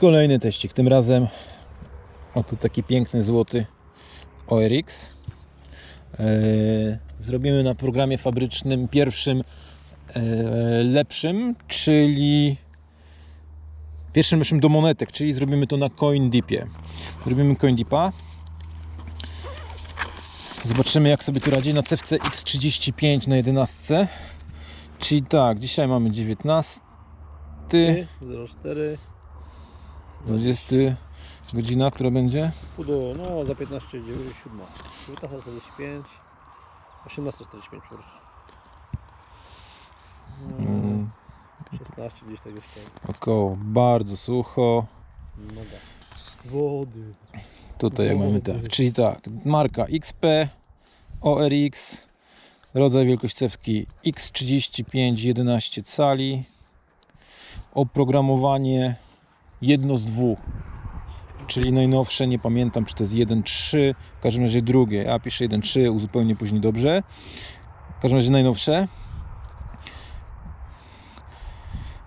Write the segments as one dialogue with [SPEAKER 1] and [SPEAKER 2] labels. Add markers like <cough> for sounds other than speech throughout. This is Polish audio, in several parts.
[SPEAKER 1] Kolejny teścik, tym razem oto taki piękny złoty ORX. Eee, zrobimy na programie fabrycznym pierwszym eee, lepszym, czyli pierwszym lepszym do monetek, czyli zrobimy to na CoinDeepie. Zrobimy CoinDeepa. Zobaczymy jak sobie tu radzi na CFC X35 na 11. Czyli tak, dzisiaj mamy 19.
[SPEAKER 2] 04
[SPEAKER 1] 20 godzina, która będzie?
[SPEAKER 2] Pudo, no za 15, 7. 19.45 18.45 przepraszam.
[SPEAKER 1] Mm,
[SPEAKER 2] 16 gdzieś tak jeszcze.
[SPEAKER 1] około bardzo sucho.
[SPEAKER 2] Noga. Wody.
[SPEAKER 1] Tutaj jak mamy tak. Czyli tak, marka XP, ORX, rodzaj wielkość cewki X35 11 cali, oprogramowanie jedno z dwóch, czyli najnowsze, nie pamiętam czy to jest 1.3, w każdym razie drugie, ja piszę 1.3, uzupełnię później dobrze, w każdym razie najnowsze.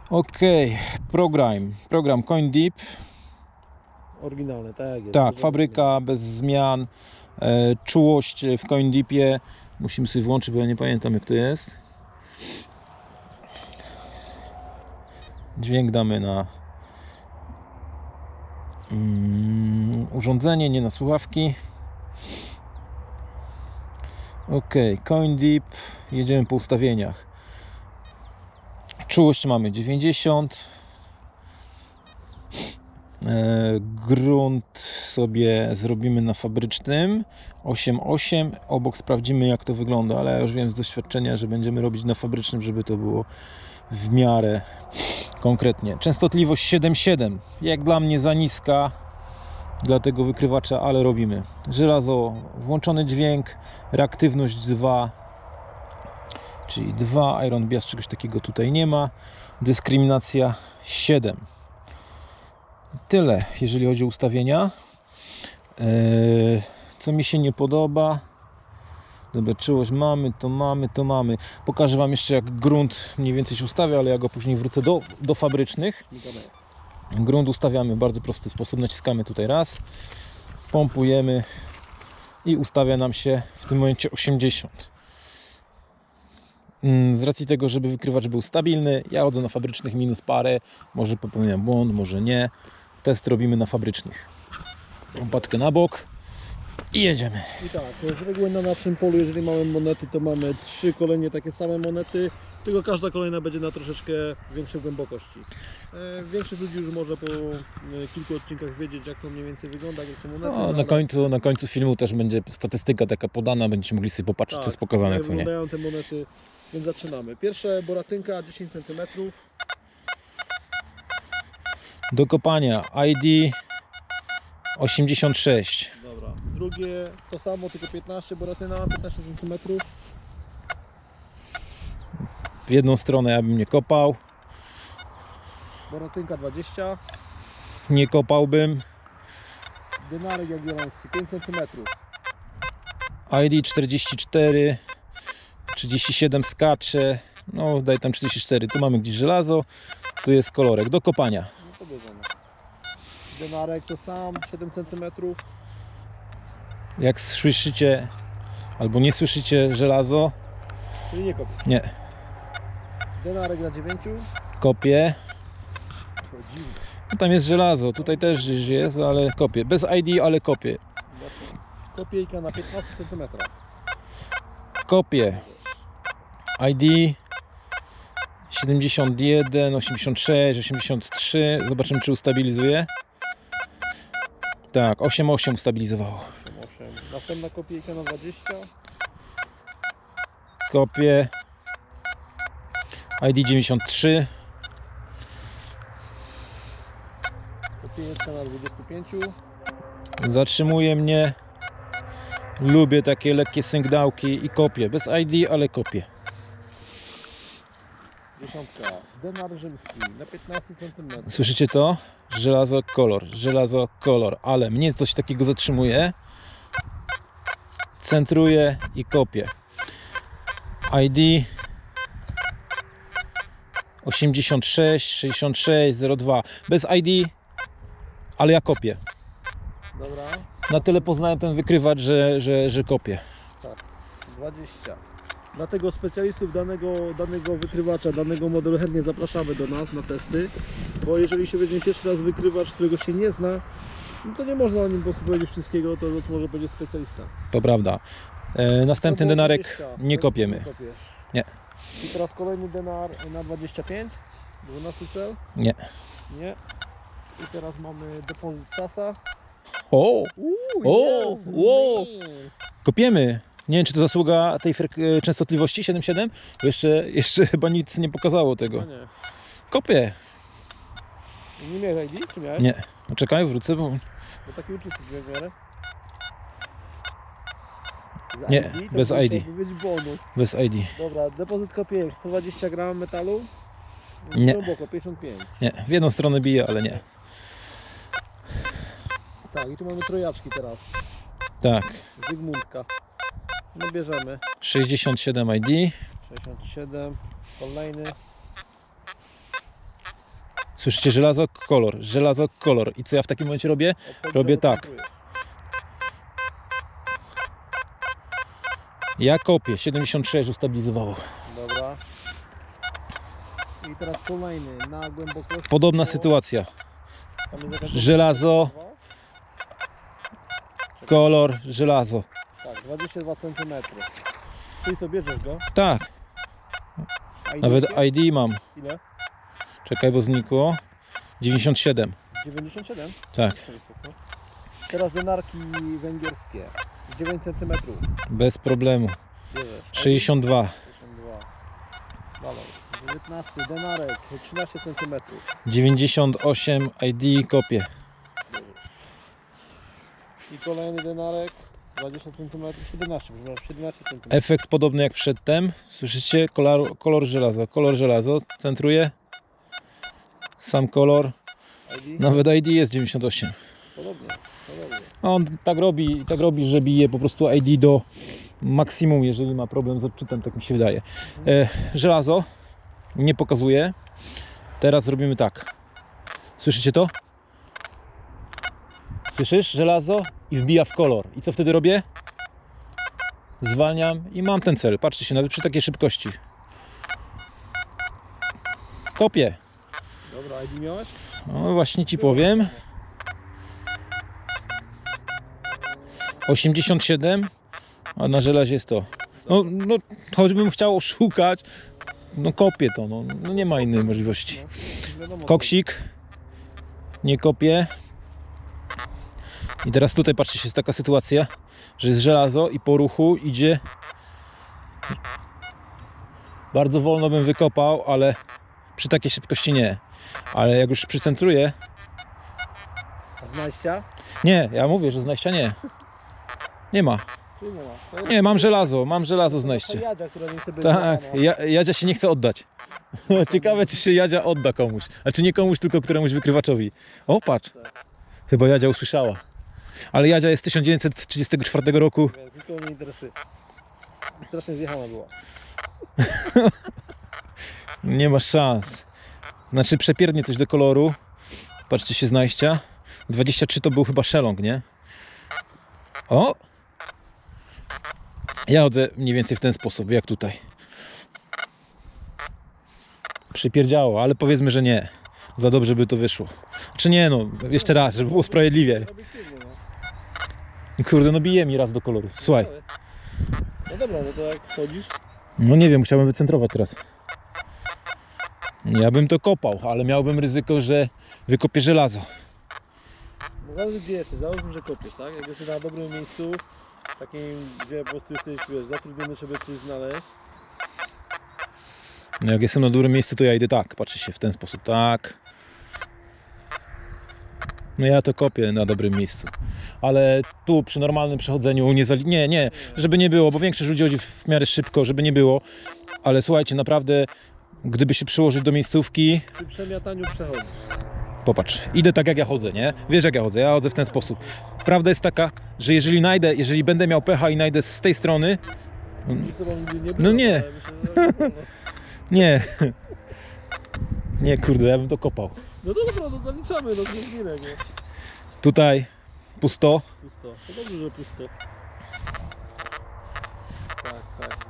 [SPEAKER 1] Ok, program, program CoinDeep,
[SPEAKER 2] Oryginalne, tak jest.
[SPEAKER 1] tak, fabryka bez zmian, e, czułość w CoinDeepie. Musimy sobie włączyć, bo ja nie pamiętam jak to jest. Dźwięk damy na urządzenie, nie na słuchawki. Ok, CoinDeep, jedziemy po ustawieniach. Czułość mamy 90. E, grunt sobie zrobimy na fabrycznym 8.8 obok sprawdzimy jak to wygląda ale ja już wiem z doświadczenia, że będziemy robić na fabrycznym żeby to było w miarę konkretnie. Częstotliwość 7.7 jak dla mnie za niska dla tego wykrywacza, ale robimy. Żelazo, włączony dźwięk reaktywność 2 czyli 2, Iron Bias czegoś takiego tutaj nie ma. Dyskryminacja 7 Tyle, jeżeli chodzi o ustawienia. Eee, co mi się nie podoba. Dobra, czułość mamy, to mamy, to mamy. Pokażę Wam jeszcze jak grunt mniej więcej się ustawia, ale ja go później wrócę do, do fabrycznych. Grunt ustawiamy w bardzo prosty sposób. Naciskamy tutaj raz, pompujemy i ustawia nam się w tym momencie 80. Mm, Z racji tego, żeby wykrywacz był stabilny, ja chodzę na fabrycznych minus parę, może popełniam błąd, może nie. Test robimy na fabrycznych. Łopatkę na bok i jedziemy.
[SPEAKER 2] I tak, z reguły na naszym polu, jeżeli mamy monety, to mamy trzy kolejnie takie same monety, tylko każda kolejna będzie na troszeczkę większej głębokości. E, Większość ludzi już może po e, kilku odcinkach wiedzieć, jak to mniej więcej wygląda, jak są monety.
[SPEAKER 1] No, na,
[SPEAKER 2] ale-
[SPEAKER 1] końcu, na końcu filmu też będzie statystyka taka podana, będziecie mogli sobie popatrzeć, co jest pokazane, co nie.
[SPEAKER 2] te monety, więc zaczynamy. Pierwsze boratynka 10 cm,
[SPEAKER 1] Do kopania ID 86.
[SPEAKER 2] Drugie to samo, tylko 15 boratyna, 15 cm.
[SPEAKER 1] W jedną stronę ja bym nie kopał,
[SPEAKER 2] Boratynka 20,
[SPEAKER 1] nie kopałbym.
[SPEAKER 2] denarek jagielloński 5 cm.
[SPEAKER 1] ID 44, 37 skacze, no daj tam 44, tu mamy gdzieś żelazo, tu jest kolorek do kopania.
[SPEAKER 2] No to bierzemy. Denarek to sam, 7 cm.
[SPEAKER 1] Jak słyszycie albo nie słyszycie żelazo,
[SPEAKER 2] Czyli nie kopię.
[SPEAKER 1] nie,
[SPEAKER 2] Denarek na 9.
[SPEAKER 1] kopię. No tam jest żelazo, tutaj też gdzieś jest, ale kopię. Bez ID, ale kopię.
[SPEAKER 2] Kopiejka na 15 cm.
[SPEAKER 1] Kopię. ID 71, 86, 83. Zobaczymy, czy ustabilizuje. Tak, 8,8 ustabilizowało.
[SPEAKER 2] 8. Następna kopiejka na 20.
[SPEAKER 1] Kopię. ID 93.
[SPEAKER 2] Kopiejka na 25.
[SPEAKER 1] Zatrzymuje mnie. Lubię takie lekkie syngdałki i kopię. Bez ID, ale kopię.
[SPEAKER 2] Dziesiątka. Denar rzymski na 15 cm.
[SPEAKER 1] Słyszycie to? Żelazo, kolor, żelazo, kolor. Ale mnie coś takiego zatrzymuje. Centruję i kopię. ID 86 66 02. Bez ID ale ja kopię.
[SPEAKER 2] Dobra,
[SPEAKER 1] Na tyle poznałem ten wykrywacz, że, że, że kopię.
[SPEAKER 2] tak, 20. Dlatego specjalistów danego, danego wykrywacza, danego modelu chętnie zapraszamy do nas na testy, bo jeżeli się weźmie pierwszy raz wykrywacz, którego się nie zna, no to nie można o nim po prostu powiedzieć wszystkiego, to może będzie specjalista.
[SPEAKER 1] To prawda. E, następny denarek
[SPEAKER 2] 20,
[SPEAKER 1] nie kopiemy. Nie.
[SPEAKER 2] I teraz kolejny denar na 25, 12 cel.
[SPEAKER 1] Nie.
[SPEAKER 2] Nie. I teraz mamy depozyt Sasa.
[SPEAKER 1] O! O,
[SPEAKER 2] nie.
[SPEAKER 1] Kopiemy. Nie wiem, czy to zasługa tej frek- e, częstotliwości 7.7? Bo jeszcze, jeszcze <laughs> chyba nic nie pokazało
[SPEAKER 2] No
[SPEAKER 1] tego.
[SPEAKER 2] nie.
[SPEAKER 1] Kopię.
[SPEAKER 2] Nie miałeś ID, czy miałeś?
[SPEAKER 1] Nie. Poczekaj, wrócę, bo
[SPEAKER 2] Bo taki uczysty miarę. Z
[SPEAKER 1] Nie,
[SPEAKER 2] ID to
[SPEAKER 1] bez ID.
[SPEAKER 2] być bonus.
[SPEAKER 1] bez ID.
[SPEAKER 2] Dobra, depozyt kopiejek 120 gram metalu.
[SPEAKER 1] Nie.
[SPEAKER 2] Głęboko, 55.
[SPEAKER 1] Nie, w jedną stronę bije, ale nie.
[SPEAKER 2] Tak, i tu mamy trojaczki teraz.
[SPEAKER 1] Tak.
[SPEAKER 2] Zygmuntka. No bierzemy.
[SPEAKER 1] 67 ID.
[SPEAKER 2] 67. Kolejny.
[SPEAKER 1] Słyszycie żelazo, kolor, żelazo, kolor. I co ja w takim momencie robię? Robię tak. Ja kopię. 76 ustabilizowało.
[SPEAKER 2] Dobra. I teraz kolejny na głębokość.
[SPEAKER 1] Podobna sytuacja. Żelazo, kolor, żelazo.
[SPEAKER 2] Tak, 22 cm. Czyli co, bierzesz go?
[SPEAKER 1] Tak, nawet? ID mam.
[SPEAKER 2] Ile?
[SPEAKER 1] Czekaj, bo znikło. 97.
[SPEAKER 2] 97?
[SPEAKER 1] Tak.
[SPEAKER 2] Teraz denarki węgierskie. 9 cm.
[SPEAKER 1] bez problemu.
[SPEAKER 2] Bierzesz.
[SPEAKER 1] 62.
[SPEAKER 2] 62. Dalej. 19 denarek. 13 cm.
[SPEAKER 1] 98 ID kopię.
[SPEAKER 2] I kolejny denarek. 20 cm. 17, przepraszam, 17 cm.
[SPEAKER 1] Efekt podobny jak przedtem. Słyszycie? Kolor, kolor żelazo. Kolor żelazo. Centruję. Sam kolor.
[SPEAKER 2] ID?
[SPEAKER 1] Nawet ID jest 98.
[SPEAKER 2] Podobnie. Podobnie.
[SPEAKER 1] On tak robi, tak robi, że bije po prostu ID do maksimum, jeżeli ma problem z odczytem, tak mi się wydaje. E, żelazo nie pokazuje. Teraz zrobimy tak. Słyszycie to? Słyszysz? Żelazo i wbija w kolor. I co wtedy robię? Zwalniam i mam ten cel. Patrzcie się, nawet przy takiej szybkości. Kopię.
[SPEAKER 2] Dobra, ID miałeś?
[SPEAKER 1] No właśnie ci powiem. 87, a na żelazie jest to. No, no choćbym chciał szukać, no kopię to, no, no nie ma innej możliwości. Koksik, nie kopię. I teraz tutaj patrzcie, jest taka sytuacja, że jest żelazo i po ruchu idzie. Bardzo wolno bym wykopał, ale przy takiej szybkości nie. Ale jak już przycentruję,
[SPEAKER 2] A z najścia?
[SPEAKER 1] nie, ja mówię, że znajścia nie. Nie ma.
[SPEAKER 2] Nie ma? To
[SPEAKER 1] Nie, mam żelazo, mam żelazo znajście.
[SPEAKER 2] Jadzia, która nie chce być
[SPEAKER 1] Tak, ja, Jadzia się nie chce oddać. <laughs> Ciekawe, czy się Jadzia odda komuś. Znaczy nie komuś, tylko któremuś wykrywaczowi. O, patrz. Chyba Jadzia usłyszała. Ale Jadzia jest z 1934 roku.
[SPEAKER 2] Więc nikogo nie interesuje. Strasznie zjechana była. <laughs>
[SPEAKER 1] Nie masz szans. Znaczy przepierdnie coś do koloru. Patrzcie się znajścia. 23 to był chyba szelong, nie? O! Ja chodzę mniej więcej w ten sposób, jak tutaj. Przypierdziało, ale powiedzmy, że nie. Za dobrze by to wyszło. Czy nie, no, jeszcze raz, żeby było sprawiedliwie. Kurde, no bije mi raz do koloru. Słuchaj,
[SPEAKER 2] No dobra, no to jak chodzisz?
[SPEAKER 1] no nie wiem, musiałbym wycentrować teraz. Ja bym to kopał, ale miałbym ryzyko, że wykopię żelazo.
[SPEAKER 2] No zależy gdzie jesteś, załóżmy, że kopiesz, tak? Jak jesteś na dobrym miejscu, takim, gdzie po prostu jesteś, wiesz, zatrudniony, żeby coś znaleźć,
[SPEAKER 1] No jak jestem na dobrym miejscu, to ja idę tak. Patrzę się w ten sposób. Tak. No ja to kopię na dobrym miejscu. Ale tu przy normalnym przechodzeniu nie zali... Nie, nie, żeby nie było, bo większość ludzi chodzi w miarę szybko, żeby nie było. Ale słuchajcie, naprawdę, gdyby się przyłożyć do miejscówki,
[SPEAKER 2] przy przemiataniu przechodzisz.
[SPEAKER 1] popatrz, idę tak jak ja chodzę, nie? Wiesz jak ja chodzę, ja chodzę w ten sposób. Prawda jest taka, że jeżeli najdę, jeżeli będę miał pecha i najdę z tej strony, No nie. <laughs> nie. <laughs> Nie, kurde, ja bym to kopał.
[SPEAKER 2] No dobra, no zaliczamy, no nie zginę, nie?
[SPEAKER 1] Tutaj pusto.
[SPEAKER 2] Pusto. To dobrze, że pusto. Tak, tak.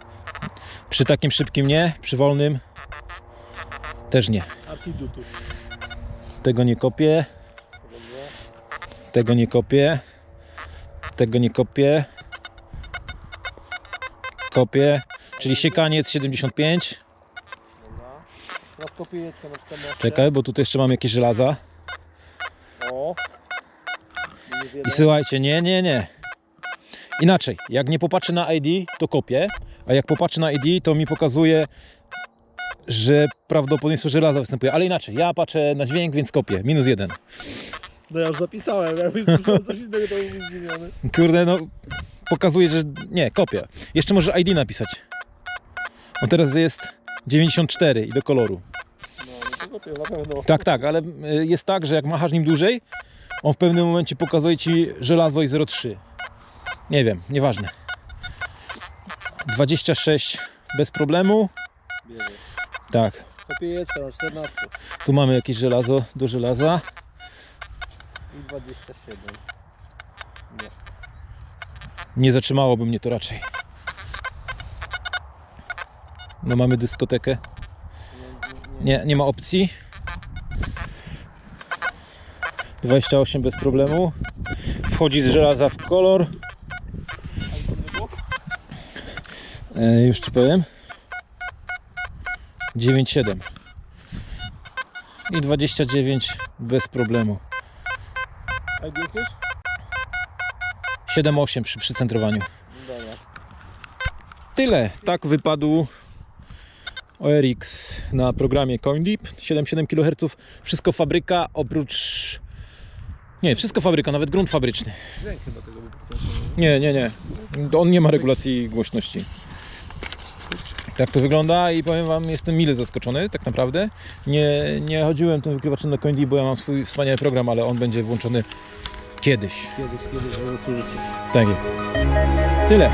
[SPEAKER 1] Przy takim szybkim nie, przy wolnym też nie. Tego nie kopię, tego nie kopię, tego nie kopię. Kopię, czyli siekaniec 75.
[SPEAKER 2] Dobra. Teraz kopiejeczka na 14.
[SPEAKER 1] Czekaj, bo tutaj jeszcze mam jakieś żelaza. I słuchajcie, nie, nie, nie. Inaczej, jak nie popatrzę na ID, to kopię, a jak popatrzę na ID, to mi pokazuje, że prawdopodobieństwo żelaza występuje. Ale inaczej, ja patrzę na dźwięk, więc kopię. Minus jeden.
[SPEAKER 2] No ja już zapisałem, jakbyś słyszał coś innego, to byłbym zdziwiony.
[SPEAKER 1] Kurde, no pokazuje, że nie, kopię. Jeszcze może ID napisać. On teraz jest 94 i do koloru.
[SPEAKER 2] No, no to kopię na pewno.
[SPEAKER 1] Tak, tak, ale y, jest tak, że jak machasz nim dłużej, on w pewnym momencie pokazuje ci żelazo i 0,3. Nie wiem, nieważne. 26 bez problemu. Tak,
[SPEAKER 2] Kopiejeczka na 14
[SPEAKER 1] tu mamy jakieś żelazo do żelaza.
[SPEAKER 2] i 27.
[SPEAKER 1] Nie zatrzymałoby mnie to raczej. No mamy dyskotekę. Nie, nie ma opcji. 28 bez problemu. Wchodzi z żelaza w kolor. E, już ci powiem. 9,7 i 29 bez problemu.
[SPEAKER 2] A jakieś?
[SPEAKER 1] 7,8 przy przycentrowaniu.
[SPEAKER 2] Dobra.
[SPEAKER 1] Tyle. Tak wypadł ORX na programie CoinDeep. 7,7 kHz. Wszystko fabryka oprócz. Nie, wszystko fabryka, nawet grunt fabryczny. Nie, nie, nie. On nie ma regulacji głośności. Tak to wygląda i powiem Wam, jestem mile zaskoczony, tak naprawdę. Nie, nie chodziłem tym wykrywaczem na CoinDeep, bo ja mam swój wspaniały program, ale on będzie włączony kiedyś.
[SPEAKER 2] Kiedyś, kiedyś może służycie.
[SPEAKER 1] Tak jest. Tyle.